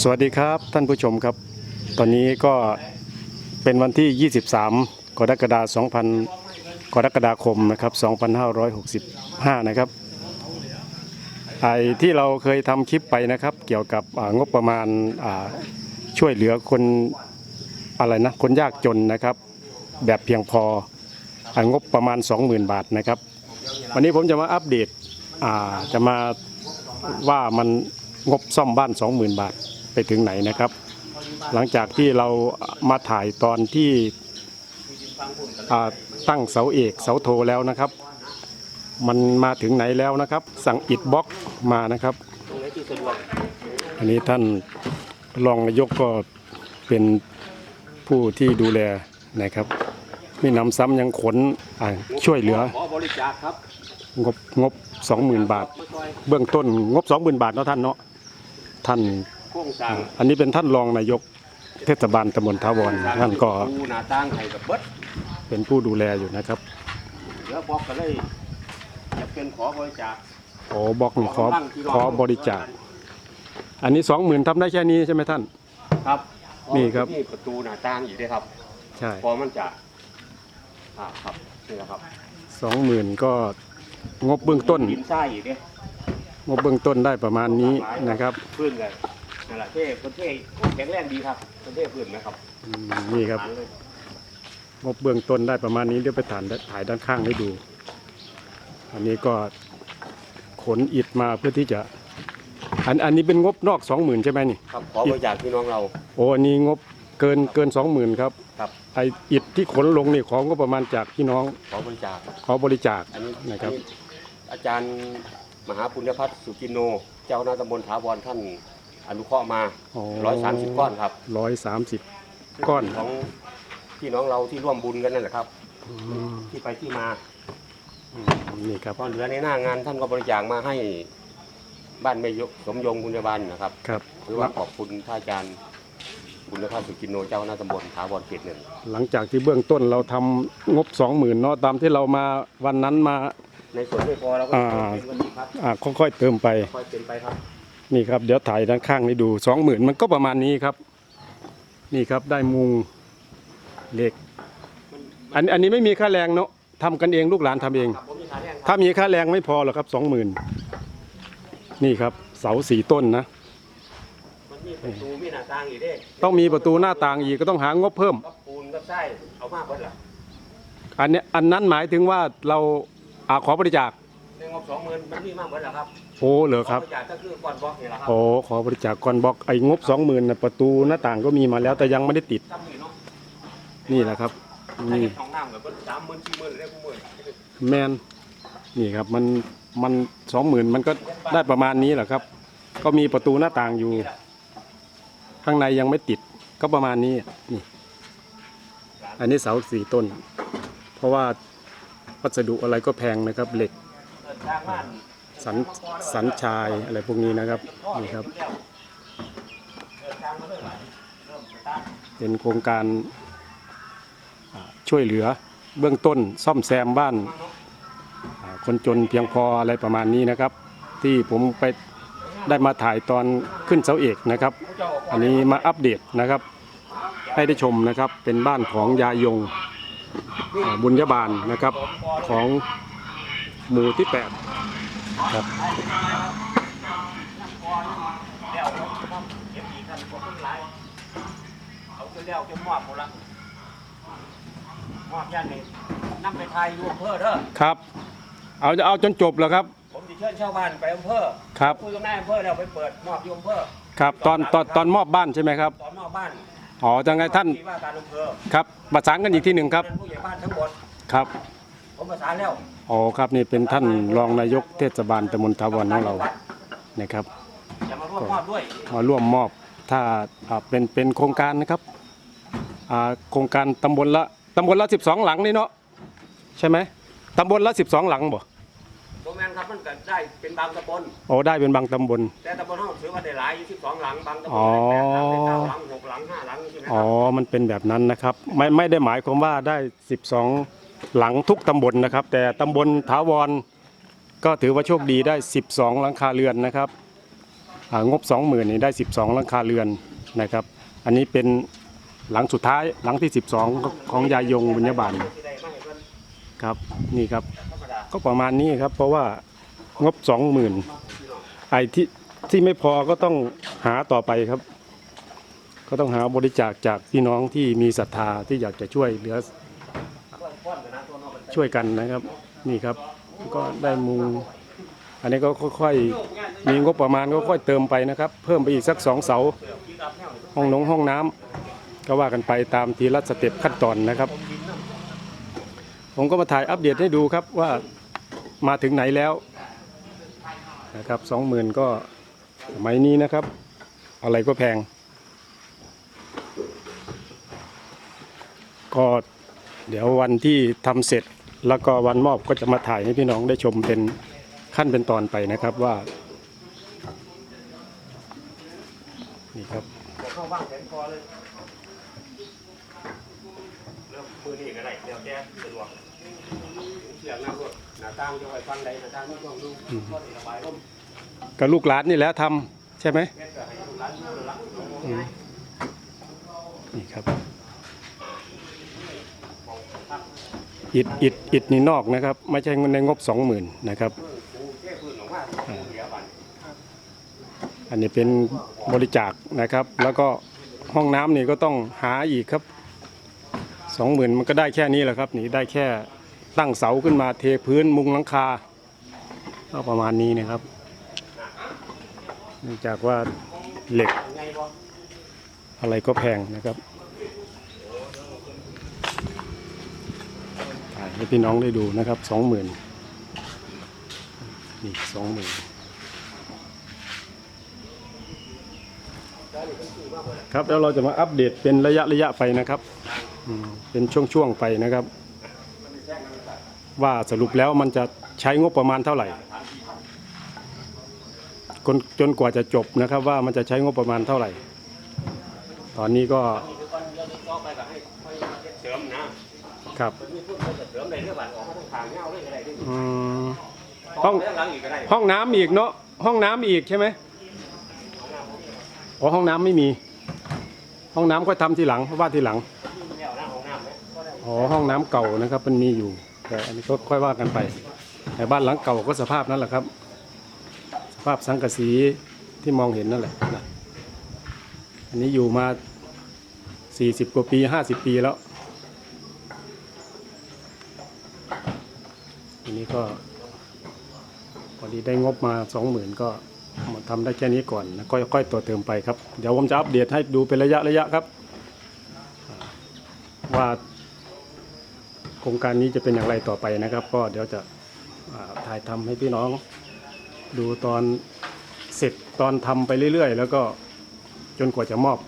สวัสดีครับท่านผู้ชมครับ ตอนนี้ก็เป็นวันที่ 23 กรกฎาคม 2,000 กรกฎาคมนะครับ 2565 นะครับไอ้ที่เราเคยทำคลิปไปนะครับ เกี่ยวกับงบประมาณช่วยเหลือคนอะไรนะคนยากจนนะครับ แบบเพียงพองบประมาณ 20,000 บาทนะครับ วันนี้ผมจะมาอัปเดตจะมาว่ามัน งบซ่อมบ้าน 20,000 บาทไปถึงไหนนะครับ หลังจากที่เรามาถ่ายตอนที่ตั้งเสาเอกเสาโทแล้วนะครับ มันมาถึงไหนแล้วนะครับ สั่งอิดบล็อกมานะครับอันนี้ท่านรองนายกก็เป็นผู้ที่ดูแลนะครับมีนำซ้ำยังขนช่วยเหลือขอบริจาคครับงบงบ 20,000 บาท เบื้องต้นงบ 20,000 บาทเนาะท่านเนาะ ท่านโครงสร้างอันนี้เป็นท่านรองนายกเทศบาลตำบลทาวรท่านก็ดูหน้าต่างให้กับเบิดเป็นผู้ดูแลอยู่นะครับเดี๋ยวบอกกันเลยจะเป็นขอบริจาคขอบล็อกนี่ขอขอบริจาค อันนี้20,000ทำได้แค่นี้ใช่ไหมท่าน ครับนี่ครับนี่ประตูหน้าต่างอีกด้วยครับ ใช่พอมันจะอ่าครับนี่แหละครับ20,000ก็งบเบื้องต้นดินทรายอีกเนี่ย งบเบื้องต้นได้ประมาณนี้นะครับพื้นเลยนั่นแหละเท่คนเท่แข็งแรงดีครับคนเท่พื้นนะครับอืมนี่ครับฐานเลยงบเบื้องต้นได้ประมาณนี้เดี๋ยวไปถ่ายถ่ายด้านข้างให้ดู อันนี้ก็ขนอิฐมาเพื่อที่จะ อันอันนี้เป็นงบนอก20,000ใช่ไหมนี่ ครับขอบริจาคพี่น้องเรา โอ้อันนี้งบเกินเกิน20,000ครับครับ ไออิฐที่ขนลงนี่ของก็ประมาณจากพี่น้องขอบริจาคขอบริจาค อันนี้นะครับ อัอาจารย์ มหาปุญญพัฒน์สุกินโน เจ้าคณะตำบลถาวรท่านอนุเคราะห์มาร้อยสามสิบก้อนครับร้อยสามสิบก้อนของพี่น้องเราที่ร่วมบุญกันนั่นแหละครับ อืมที่ไปที่มานี่ครับพอเหลือในหน้างานท่านก็บริจาคมาให้บ้านแม่ยกสมยงบุญญาบาลนะครับครับ หรือว่าขอบคุณท่านอาจารย์บุญพัฒน์สุกินโนเจ้าคณะตำบลถาวรเขตหนึ่งหลังจากที่เบื้องต้นเราทำงบ20,000เนาะตามที่เรามาวันนั้นมา ในส่วนไม่พอเราก็อ่า เติมเป็นวันนี้ครับอ่าค่อยๆเติมไปค่อยเป็นไปครับนี่ครับ เดี๋ยวถ่ายด้านข้างให้ดูสองหมื่นมันก็ประมาณนี้ครับ นี่ครับได้มุงเหล็กอันอันนี้ไม่มีค่าแรงเนาะทำกันเองลูกหลานทำเอง ครับผมมีฐานแรงครับถ้ามีค่าแรงไม่พอหรอกครับสองหมื่นนี่ครับ เสาสี่ต้นนะ มันมีประตูมีหน้าต่างอีกเด้ต้องมีประตูหน้าต่างอีกก็ต้องหางบเพิ่มกับปูนกับไส้เอามาเบิดล่ะอันเนี้ยอันนั้นหมายถึงว่าเรา อาขอบริจาคในงบสองหมื่นมันมีมากเบิดล่ะครับโอ้เหรอครับขบริจาคก็คือก่อนบล็อกนี่แหละครับโอ้ขอบริจาคก่อนบอกไอ้งบสองหมื่นนะประตูหน้าต่างก็มีมาแล้วแต่ยังไม่ได้ติดจำนี่เนาะนี่แหละครับถ้านี่เห็นของน้ำกับสามหมื่นสี่หมื่นเลยผู้หมื่นแมนนี่ครับมันมันสองหมื่นมันก็ได้ประมาณนี้แหละครับ ก็มีประตูหน้าต่างอยู่ ข้างในยังไม่ติดก็ประมาณนี้นี่ อันนี้เสาสี่ต้น เพราะว่า วัสดุอะไรก็แพงนะครับเหล็กสันสันชายอะไรพวกนี้นะครับนี่ครับ เป็นโครงการช่วยเหลือเบื้องต้นซ่อมแซมบ้าน คนจนเพียงพออะไรประมาณนี้นะครับ ที่ผมไปได้มาถ่ายตอนขึ้นเสาเอกนะครับ อันนี้มาอัปเดตนะครับ ให้ได้ชมนะครับเป็นบ้านของยายง บุญยบาลนะครับของหมู่ที่ 8 ครับแล้วครับคนหลายเอาไปแล้วจะมอบหมดละมอบย่านนี้นำไปไทยอยู่อำเภอเด้อครับ เอาจะเอาจนจบแล้วครับ ผมจะเชิญชาวบ้านไปอำเภอครับคุยกับนายอำเภอแล้วไปเปิดมอบอยู่อำเภอครับตอนตอนตอนมอบบ้านใช่ไหมครับ ตอนมอบบ้าน อ๋อจังไงท่านที่ว่าการอำเภอครับประสานกันอีกที่หนึ่งครับเป็นผู้ใหญ่บ้านทั้งหมดครับผมประสานแล้วอ๋อครับนี่เป็นท่านรองนายกเทศบาลตำบลทาวรของเรานะครับจะมาร่วมมอบด้วยมาร่วมมอบถ้าอ่าเป็นเป็นโครงการนะครับอ่าโครงการตำบลละตำบลละ 12 หลังนี่เนาะใช่ไหมตำบลละ 12 หลังบ่โรงแรม ครับมันก็ได้เป็นบางตำบลโอ้ได้เป็นบางตำบล แต่ตำบลห้องถือว่าได้หลายอยู่ที่สองหลังบางตำบลอ๋อได้แปดหลังได้เก้าหลังหกหลังห้าหลังใช่ไหมคอ๋อ รับมันเป็นแบบนั้นนะครับ ไม่ไม่ได้หมายความว่าได้ 12 หลังทุกตำบลนะครับ แต่ตำบลถาวรก็ถือว่าโชคดีได้ 12 หลังคาเรือนนะครับอ่างบ 20,000นี่ได้ 12 หลังคาเรือนนะครับ อันนี้เป็นหลังสุดท้ายหลังที่ 12 ของยายงบุญญบาลที่ได้มาให้เพิ่นครับนี่ครับธรรมดา ก็ประมาณนี้ครับ เพราะว่างบ20,000ไอ้ที่ที่ไม่พอก็ต้องหาต่อไปครับ ก็ต้องหาบริจาคจากพี่น้องที่มีศรัทธาที่อยากจะช่วยเหลือช่วยกันนะครับ นี่ครับ ก็ได้มุงอันนี้ก็ค่อยๆมีงบประมาณก็ค่อยเติมไปนะครับ เพิ่มไปอีกสักสองเสาห้องนงห้องน้ำก็ว่ากันไปตามทีละสเต็ปขั้นตอนนะครับ ผมก็มาถ่ายอัปเดตให้ดูครับว่ามาถึงไหนแล้วนะครับสองหมื่นก็สมัยนี้นะครับ อะไรก็แพงก็เดี๋ยววันที่ทำเสร็จแล้วก็วันมอบก็จะมาถ่ายให้พี่น้องได้ชมเป็นขั้นเป็นตอนไปนะครับว่า นี่ครับ ริ่มมือนี่ก็ได้เดี๋ยวแกสะดวกเสียงน้ำรถหน้าต่างจะไว้ฟังใดหน้าต่างไม่ต้องดูก็ได้ระบายลมกับลูกหลานนี่แหล้วทำใช่ไหมแม่ก็ให้ลูกหลานดูหลังอืมนี่ครับอิดอิดอิดนี่นอกนะครับ ไม่ใช่ในงบสองหมื่นนะครับปูแค่พื้นออกมาเหลือบันอันนี้เป็นบริจาคนะครับ แล้วก็ห้องน้ำนี่ก็ต้องหาอีกครับ สองหมื่นมันก็ได้แค่นี้แหละครับนี่ได้แค่ตั้งเสาขึ้นมาเทพื้นมุงหลังคาก็ประมาณนี้นะครับเนื่องจากว่าเหล็ก อะไรก็แพงนะครับถ่ายให้พี่น้องได้ดูนะครับสองหมื่นนี่สองหมื่นครับแล้วเราจะมาอัปเดตเป็นระยะระยะไปนะครับ อืมเป็นช่วงๆไปนะครับ ว่าสรุปแล้วมันจะใช้งบประมาณเท่าไหร่จนจนกว่าจะจบนะครับ ว่ามันจะใช้งบประมาณเท่าไหร่ ตอนนี้ก็นี่คือก้อนเสริมนะครับอืมห้องหลังอีกก็ได้ห้องน้ำอีกเนาะห้องน้ำอีกใช่ไหมอ๋อห้องน้ำไม่มี ห้องน้ำก็ทำทีหลังเพราะว่าทีหลัง หอห้องน้ำเก่านะครับ มันมีอยู่ แต่อันนี้ก็ค่อยว่ากันไป แต่บ้านหลังเก่าก็สภาพนั้นแหละครับ สภาพสังกะสีที่มองเห็นนั่นแหละนะอันนี้อยู่มา 40 กว่าปี 50 ปีแล้ว อันนี้ก็พอดีได้งบมา 20,000 ก็มาทำได้แค่นี้ก่อนนะค่อยๆตัวเติมไปครับ เดี๋ยวผมจะอัปเดตให้ดูเป็นระยะระยะครับ ว่า ครงการนี้จะเป็นอย่างไรต่อไปนะครับ ก็เดี๋ยวจะถ่ายทำให้พี่น้อง ดูตอนเสร็จตอนทำไปเรื่อย ๆ แล้วก็จนกว่าจะมอบ